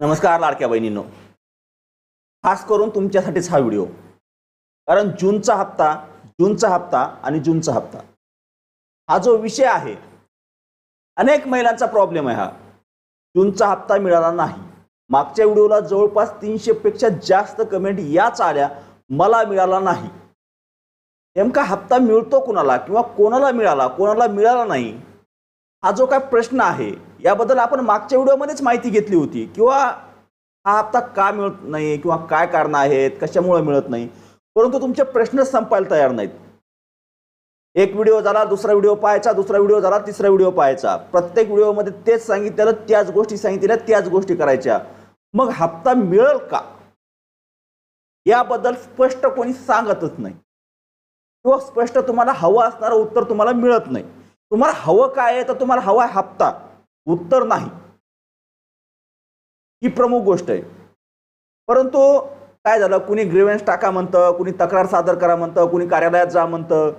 नमस्कार लाडक्या बहिणींनो. खास करून तुमच्यासाठीच हा व्हिडिओ. कारण जूनचा हप्ता जूनचा हप्ता आणि जूनचा हप्ता. हा जो विषय आहे अनेक महिलांचा प्रॉब्लेम आहे हा. जूनचा हप्ता मिळाला नाही. मागच्या व्हिडिओला जवळपास तीनशेपेक्षा जास्त कमेंट याच आल्या मला मिळाला नाही. नेमका हप्ता मिळतो कुणाला किंवा कोणाला मिळाला कोणाला मिळाला नाही हा जो काय प्रश्न आहे याबद्दल आपण मागच्या व्हिडिओमध्येच माहिती घेतली होती. किंवा हा हप्ता का मिळत नाही? किंवा काय कारणं आहेत? कशामुळे मिळत नाही? परंतु तुमचे प्रश्न संपायला तयार नाहीत. एक व्हिडिओ झाला दुसरा व्हिडिओ पाहायचा दुसरा व्हिडिओ झाला तिसरा व्हिडिओ पाहायचा. प्रत्येक व्हिडिओमध्ये तेच सांगितलेलं त्याच गोष्टी सांगितलेल्या त्याच गोष्टी करायच्या. मग हप्ता मिळेल का? याबद्दल स्पष्ट कोणी सांगतच नाही. किंवा स्पष्ट तुम्हाला हवं असणारं उत्तर तुम्हाला मिळत नाही. तुम्हाला हवं काय आहे? तर तुम्हाला हवा आहे हप्ता. उत्तर नाही. ही प्रमुख गोष्ट आहे. परंतु काय झालं? कुणी ग्रीवेन्स टाका म्हणतं कुणी तक्रार सादर करा म्हणतं कुणी कार्यालयात जा म्हणतं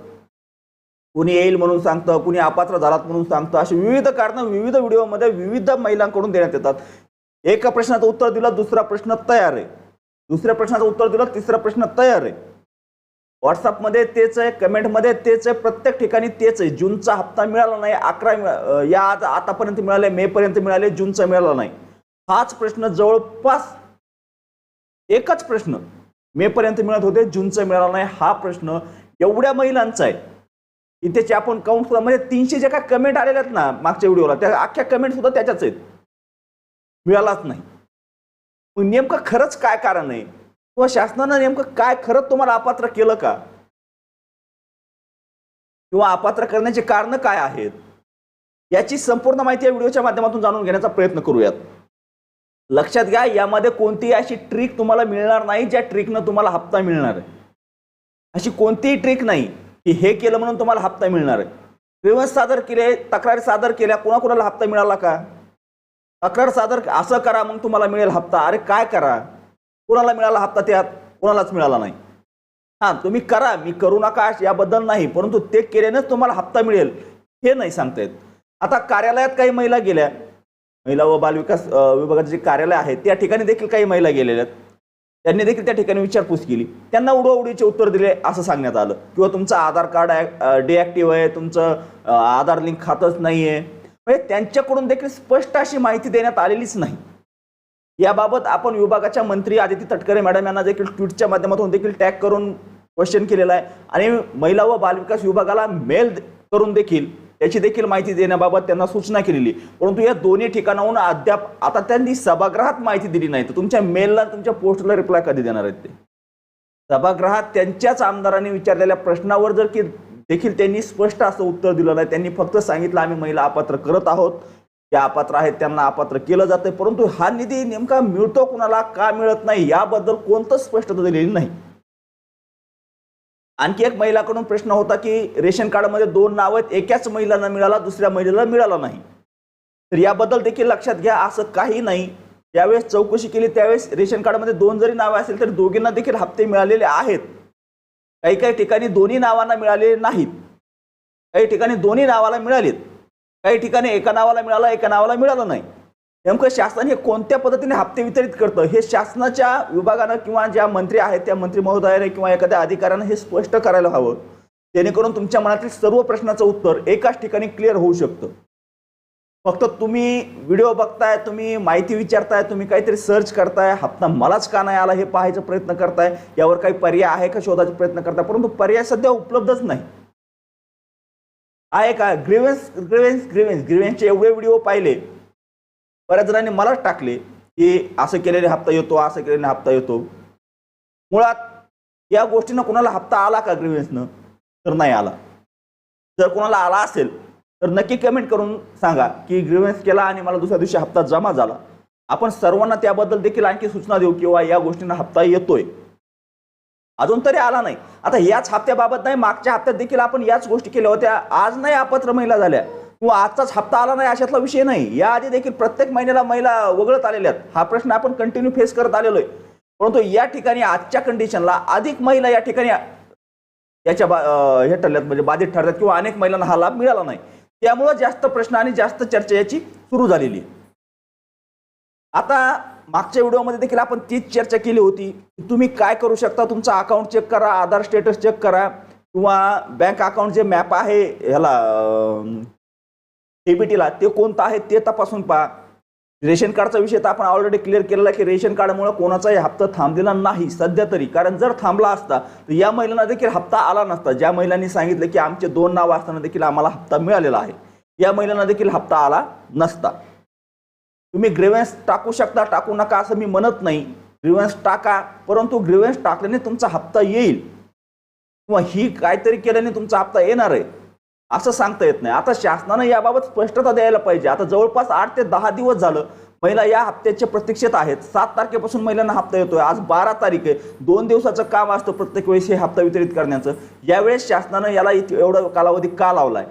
कुणी येईल म्हणून सांगतं कुणी अपात्र झालात म्हणून सांगतं अशी विविध कारणं विविध व्हिडिओमध्ये विविध महिलांकडून देण्यात येतात. एका प्रश्नाचं उत्तर दिलं दुसरा प्रश्न तयार आहे. दुसऱ्या प्रश्नाचं उत्तर दिलं तिसरा प्रश्न तयार आहे. व्हॉट्सअपमध्ये तेच आहे कमेंटमध्ये तेच आहे प्रत्येक ठिकाणी तेच आहे. जूनचा हप्ता मिळाला नाही अकरा मिळा- या आज आतापर्यंत मिळाले मेपर्यंत मिळाले जूनचा मिळाला नाही. हाच प्रश्न जवळपास एकच प्रश्न मेपर्यंत मिळत होते जूनचा मिळाला नाही हा प्रश्न एवढ्या महिलांचा आहे. इथेचे आपण काउंट म्हणजे तीनशे जे काय कमेंट आलेल्या आहेत ना मागच्या व्हिडिओला त्या अख्ख्या कमेंट सुद्धा त्याच्याच आहेत. मिळालाच नाही. नेमकं खरंच काय कारण आहे? किंवा शासनानं नेमकं काय खरंच तुम्हाला अपात्र केलं का? किंवा अपात्र करण्याची कारण काय आहेत? याची संपूर्ण माहिती या व्हिडिओच्या माध्यमातून जाणून घेण्याचा प्रयत्न करूयात. लक्षात घ्या यामध्ये कोणतीही अशी ट्रिक तुम्हाला मिळणार नाही ज्या ट्रिकनं तुम्हाला हप्ता मिळणार. आहे अशी कोणतीही ट्रिक नाही की हे केलं म्हणून तुम्हाला हप्ता मिळणार. आहे ग्रीवन्स सादर केले तक्रारी सादर केल्या कोणाकोणाला हप्ता मिळाला का? तक्रार सादर असं करा मग तुम्हाला मिळेल हप्ता. अरे काय करा? कुणाला मिळाला हप्ता त्यात कोणालाच मिळाला नाही. हां तुम्ही करा मी करू नका याबद्दल नाही परंतु ते केल्यानेच तुम्हाला हप्ता मिळेल हे नाही सांगता येत. आता कार्यालयात काही महिला गेल्या. महिला व बालविकास विभागाचे जे कार्यालय आहे त्या ठिकाणी देखील काही महिला गेलेल्या आहेत. त्यांनी देखील त्या ठिकाणी विचारपूस केली. त्यांना उडवाउडीचे उत्तर दिले असं सांगण्यात आलं. किंवा तुमचं आधार कार्ड डिॲक्टिव्ह आहे तुमचं आधार लिंक खातंच नाही आहे म्हणजे त्यांच्याकडून देखील स्पष्ट अशी माहिती देण्यात आलेलीच नाही. याबाबत आपण विभागाच्या मंत्री आदिती तटकरे मॅडम यांना देखील ट्विटच्या माध्यमातून देखील टॅग करून क्वेश्चन केलेला आहे. आणि महिला व बालविकास विभागाला मेल करून देखील त्याची देखील माहिती देण्याबाबत त्यांना सूचना केलेली परंतु या दोन्ही ठिकाणाहून अद्याप आता त्यांनी सभागृहात माहिती दिली नाही. तर तुमच्या मेलला तुमच्या पोस्टला रिप्लाय कधी देणार आहेत ते? सभागृहात त्यांच्याच आमदारांनी विचारलेल्या प्रश्नावर जर की देखील त्यांनी स्पष्ट असं उत्तर दिलं नाही त्यांनी फक्त सांगितलं आम्ही महिला अपात्र करत आहोत. त्या अपात्र आहेत त्यांना अपात्र केलं जातंय. परंतु हा निधी नेमका मिळतो कुणाला का मिळत नाही याबद्दल कोणतंच स्पष्टता दिलेली नाही. आणखी एक महिलाकडून प्रश्न होता की रेशन कार्डमध्ये दोन नाव आहेत एकाच महिलांना मिळाला दुसऱ्या महिलेला मिळाला नाही. तर याबद्दल देखील लक्षात घ्या असं काही नाही. ज्यावेळेस चौकशी केली त्यावेळेस रेशन कार्डमध्ये दोन जरी नावे असेल तरी दोघींना देखील हप्ते मिळालेले आहेत. काही काही ठिकाणी दोन्ही नावांना मिळालेले नाहीत. काही ठिकाणी दोन्ही नावाला मिळालेत. काही ठिकाणी एका नावाला मिळाला एका नावाला मिळालं नाही. नेमकं शासन हे कोणत्या पद्धतीने हप्ते वितरित करतं? हे शासनाच्या विभागानं किंवा ज्या मंत्री आहेत त्या मंत्री महोदयाने किंवा एखाद्या अधिकाऱ्यानं हे स्पष्ट करायला हवं. जेणेकरून तुमच्या मनातील सर्व प्रश्नाचं उत्तर एकाच ठिकाणी क्लिअर होऊ शकतं. फक्त तुम्ही व्हिडिओ बघताय तुम्ही माहिती विचारताय तुम्ही काहीतरी सर्च करताय हप्ता मलाच का नाही आला हे पाहायचा प्रयत्न करताय यावर काही पर्याय आहे का शोधायचा प्रयत्न करताय? परंतु पर्याय सध्या उपलब्धच नाही. आहे का ग्रेव्हन्स ग्रेव्हन्स ग्रेव्हन्स ग्रेव्हन्सचे एवढे व्हिडिओ पाहिले. बऱ्याच जणांनी मलाच टाकले की असं केलेले हप्ता येतो असं केलेला हप्ता येतो. मुळात या गोष्टीनं कुणाला हप्ता आला का ग्रेव्हन्सनं तर नाही आला. जर कोणाला आला असेल तर नक्की कमेंट करून सांगा की ग्रेव्हन्स केला आणि मला दुसऱ्या दिवशी हप्ता जमा झाला. आपण सर्वांना त्याबद्दल देखील आणखी सूचना देऊ किंवा या गोष्टींना हप्ता येतोय. अजून तरी आला नाही. आता याच हप्त्याबाबत नाही मागच्या हप्त्यात देखील आपण याच गोष्टी केल्या होत्या. आज नाही अपत्र महिला झाल्या. किंवा आजचाच हप्ता आला नाही अशातला विषय नाही. याआधी देखील प्रत्येक महिन्याला महिला वगळत आलेल्या आहेत. हा प्रश्न आपण कंटिन्यू फेस करत आलेलो आहे. परंतु या ठिकाणी आजच्या कंडिशनला अधिक महिला या ठिकाणी याच्या बा हे ठरल्यात म्हणजे बाधित ठरल्यात किंवा अनेक महिलांना हा लाभ मिळाला नाही. त्यामुळं जास्त प्रश्न आणि जास्त चर्चा याची सुरू झालेली आहे. आता मागच्या व्हिडिओमध्ये देखील आपण तीच चर्चा केली होती. की तुम्ही काय करू शकता? तुमचा अकाउंट चेक करा आधार स्टेटस चेक करा किंवा बँक अकाउंट जे मॅप आहे ह्याला डीबीटीला ते कोणतं आहे ते तपासून पहा. रेशन कार्डचा विषय तर आपण ऑलरेडी क्लिअर केलेला आहे की रेशन कार्डमुळे कोणाचाही हप्ता थांबलेला नाही सध्या तरी. कारण जर थांबला असता तर या महिलांना देखील हप्ता आला नसता. ज्या महिलांनी सांगितलं की आमचे दोन नाव असताना देखील आम्हाला हप्ता मिळालेला आहे. या महिलांना देखील हप्ता आला नसता. तुम्ही ग्रेव्हन्स टाकू शकता टाकू नका असं मी म्हणत नाही. ग्रेव्हन्स टाका परंतु ग्रेव्हन्स टाकल्याने तुमचा हप्ता येईल. किंवा ही काहीतरी केल्याने तुमचा हप्ता येणार आहे. असं सांगता येत नाही. आता शासनानं याबाबत स्पष्टता द्यायला पाहिजे. आता जवळपास आठ ते दहा दिवस झालं महिला या हप्त्याच्या प्रतीक्षेत आहेत. सात तारखेपासून महिलांना हप्ता येतोय. आज बारा तारीख आहे. दोन दिवसाचं काम असतं प्रत्येक वेळेस हे हप्ता वितरित करण्याचं. यावेळेस शासनानं याला इथं एवढा कालावधी का लावलाय?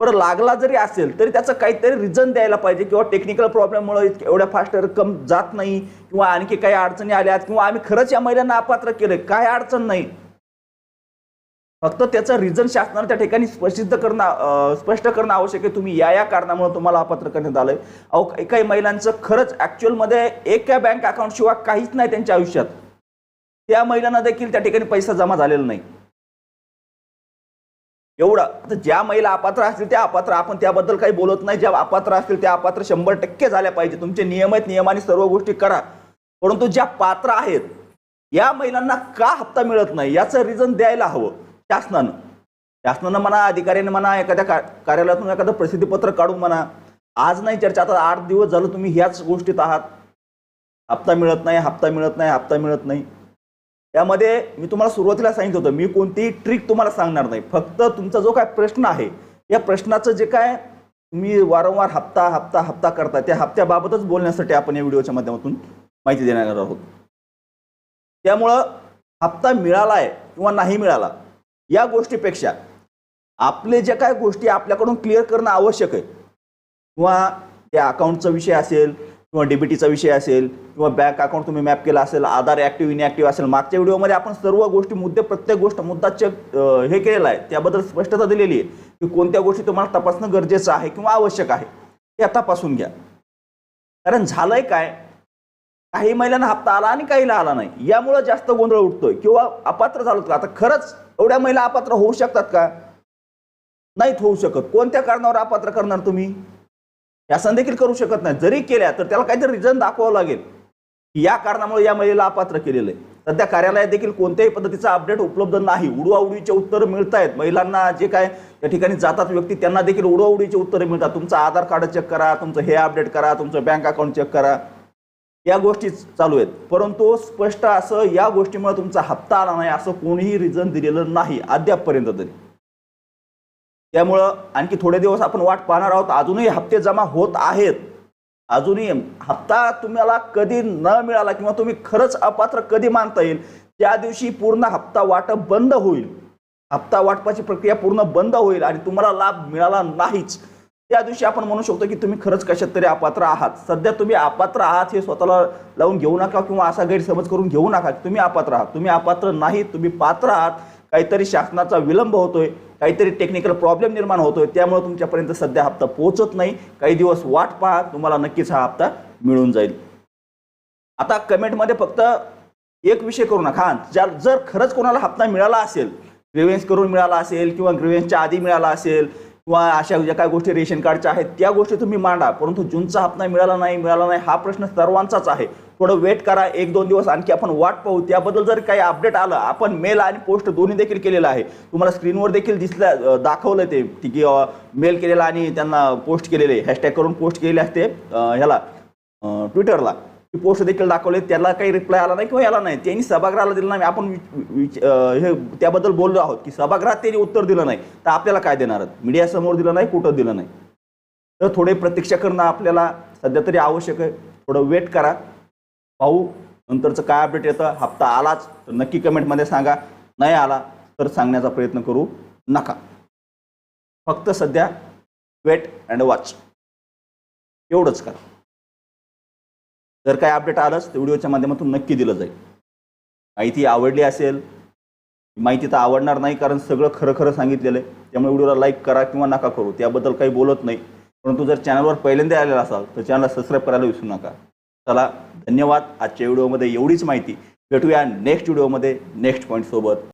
बरं लागला जरी असेल तरी त्याचं काहीतरी रिझन द्यायला पाहिजे किंवा टेक्निकल प्रॉब्लेममुळे एवढ्या फास्ट रक्कम जात नाही किंवा आणखी काही अडचणी आल्यात किंवा आम्ही खरंच या महिलांना अपात्र केलंय काय अडचण नाही. फक्त त्याचं रिझन शासनानं त्या ठिकाणी स्पष्ट करणं स्पष्ट करणं आवश्यक आहे. तुम्ही या या कारणामुळे तुम्हाला अपात्र करण्यात आलंय. अहो काही काही महिलांचं खरंच ॲक्च्युअलमध्ये एका बँक अकाउंट शिवाय काहीच नाही त्यांच्या आयुष्यात. त्या महिलांना देखील त्या ठिकाणी पैसा जमा झालेला नाही. एवढं. तर ज्या महिला अपात्र असतील त्या अपात्र आपण त्याबद्दल काही बोलत नाही. ज्या अपात्र असतील त्या अपात्र शंभर टक्के झाल्या पाहिजे. तुमचे नियम आहेत नियमाने सर्व गोष्टी करा. परंतु ज्या पात्र आहेत या महिलांना का हप्ता मिळत नाही? याचं रिझन द्यायला हवं शासनानं. शासनानं म्हणा अधिकाऱ्याने म्हणा एखाद्या का कार्यालयातून एखादं प्रसिद्धीपत्र काढून म्हणा. आज नाही चर्चा आता आठ दिवस झालं तुम्ही ह्याच गोष्टीत आहात. हप्ता मिळत नाही हप्ता मिळत नाही हप्ता मिळत नाही. त्यामध्ये मी तुम्हाला सुरुवातीला सांगितलं होतं मी कोणतीही ट्रिक तुम्हाला सांगणार नाही. फक्त तुमचा जो काय प्रश्न आहे या प्रश्नाचं जे काय तुम्ही वारंवार हप्ता हप्ता हप्ता करता त्या हप्त्याबाबतच बोलण्यासाठी आपण या व्हिडिओच्या माध्यमातून माहिती देणार आहोत. त्यामुळं हप्ता मिळाला आहे किंवा नाही मिळाला या गोष्टीपेक्षा आपले ज्या काय गोष्टी आपल्याकडून क्लिअर करणं आवश्यक आहे किंवा त्या अकाउंटचा विषय असेल किंवा डीबीटीचा विषय असेल किंवा बँक अकाउंट तुम्ही मॅप केला असेल आधार ॲक्टिव्ह इनॅक्टिव्ह असेल मागच्या व्हिडिओमध्ये आपण सर्व गोष्टी मुद्दे प्रत्येक गोष्ट मुद्दा चेक हे केलेलं आहे. त्याबद्दल स्पष्टता दिलेली आहे की कोणत्या गोष्टी तुम्हाला तपासणं गरजेचं आहे किंवा आवश्यक आहे हे तपासून घ्या. कारण झालंय काय? काही महिलांना हप्ता आला आणि काहीला आला नाही. यामुळं जास्त गोंधळ उठतोय किंवा अपात्र झालो का आता खरंच एवढ्या महिला अपात्र होऊ शकतात का? नाहीत होऊ शकत. कोणत्या कारणावर अपात्र करणार तुम्ही? शासन देखील करू शकत नाही जरी केल्या तर त्याला काहीतरी रिझन दाखवावं लागेल. की या कारणामुळे या महिलेला अपात्र केलेलं आहे. सध्या कार्यालयात देखील कोणत्याही पद्धतीचा अपडेट उपलब्ध नाही. उडवाउडीचे उत्तर मिळत आहेत. महिलांना जे काय त्या ठिकाणी जातात व्यक्ती त्यांना देखील उडवाउडीचे उत्तरे मिळतात. तुमचं आधार कार्ड चेक करा तुमचं हे अपडेट करा तुमचं बँक अकाउंट चेक करा. या गोष्टी चालू आहेत. परंतु स्पष्ट असं या गोष्टीमुळे तुमचा हप्ता आला नाही असं कोणीही रिझन दिलेलं नाही अद्यापपर्यंत तरी. त्यामुळं आणखी थोडे दिवस आपण वाट पाहणार आहोत. अजूनही हप्ते जमा होत आहेत. अजूनही हप्ता तुम्हाला कधी न मिळाला किंवा तुम्ही खरंच अपात्र कधी मानता येईल त्या दिवशी पूर्ण हप्ता वाटप बंद होईल. हप्ता वाटपाची प्रक्रिया पूर्ण बंद होईल आणि तुम्हाला लाभ मिळाला नाहीच. त्या दिवशी आपण म्हणू शकतो की तुम्ही खरंच कशात तरी अपात्र आहात. सध्या तुम्ही अपात्र आहात हे स्वतःला लावून घेऊ नका किंवा असा गैरसमज करून घेऊ नका तुम्ही अपात्र आहात. तुम्ही अपात्र नाही तुम्ही पात्र आहात. काहीतरी शासनाचा विलंब होतोय काहीतरी टेक्निकल प्रॉब्लेम निर्माण होतोय त्यामुळे तुमच्यापर्यंत सध्या हप्ता पोहोचत नाही. काही दिवस वाट पहा तुम्हाला नक्कीच हा हप्ता मिळून जाईल. आता कमेंटमध्ये फक्त एक विषय करू नका. हा, ज्या जर खरंच कोणाला हप्ता मिळाला असेल ग्रेव्हन्स करून मिळाला असेल किंवा ग्रेव्हन्सच्या आधी मिळाला असेल किंवा अशा ज्या काय गोष्टी रेशन कार्डच्या आहेत त्या गोष्टी तुम्ही मांडा. परंतु जूनचा हप्ता मिळाला नाही मिळाला नाही हा प्रश्न सर्वांचाच आहे. थोडं वेट करा एक दोन दिवस आणखी आपण वाट पाहू. त्याबद्दल जर काही अपडेट आलं आपण मेल आणि पोस्ट दोन्ही देखील केलेलं आहे. तुम्हाला स्क्रीनवर देखील दिसलं दाखवलं ते. की मेल केलेला आणि त्यांना पोस्ट केलेले. हॅशटॅग करून पोस्ट केलेले असते ह्याला ट्विटरला ती पोस्ट देखील दाखवले. त्याला काही रिप्लाय आला नाही किंवा याला नाही. त्यांनी सभागृहाला दिलं नाही. आपण विच- हे त्याबद्दल बोललो आहोत की सभागृहात त्यांनी उत्तर दिलं नाही. तर आपल्याला काय देणार मीडियासमोर दिलं नाही कुठं दिलं नाही? तर थोडे प्रतीक्षा करणं आपल्याला सध्या तरी आवश्यक आहे. थोडं वेट करा. पाहू. नंतरचं काय अपडेट येतं? हप्ता आलाच तर नक्की कमेंटमध्ये सांगा. नाही आला तर सांगण्याचा प्रयत्न करू नका. फक्त सध्या वेट अँड वॉच एवढंच करा. जर काय अपडेट आलंच तर व्हिडिओच्या माध्यमातून नक्की दिलं जाईल. माहिती आवडली असेल माहिती तर आवडणार नाही कारण सगळं खरं खरं सांगितलेलं आहे. त्यामुळे व्हिडिओला लाईक करा किंवा नका करू. त्याबद्दल काही बोलत नाही. परंतु जर चॅनलवर पहिल्यांदा आलेला असाल तर चॅनलला सबस्क्राईब करायला विसरू नका. चला धन्यवाद. आजच्या व्हिडिओमध्ये एवढीच माहिती. भेटूया नेक्स्ट व्हिडिओमध्ये नेक्स्ट पॉईंट सोबत.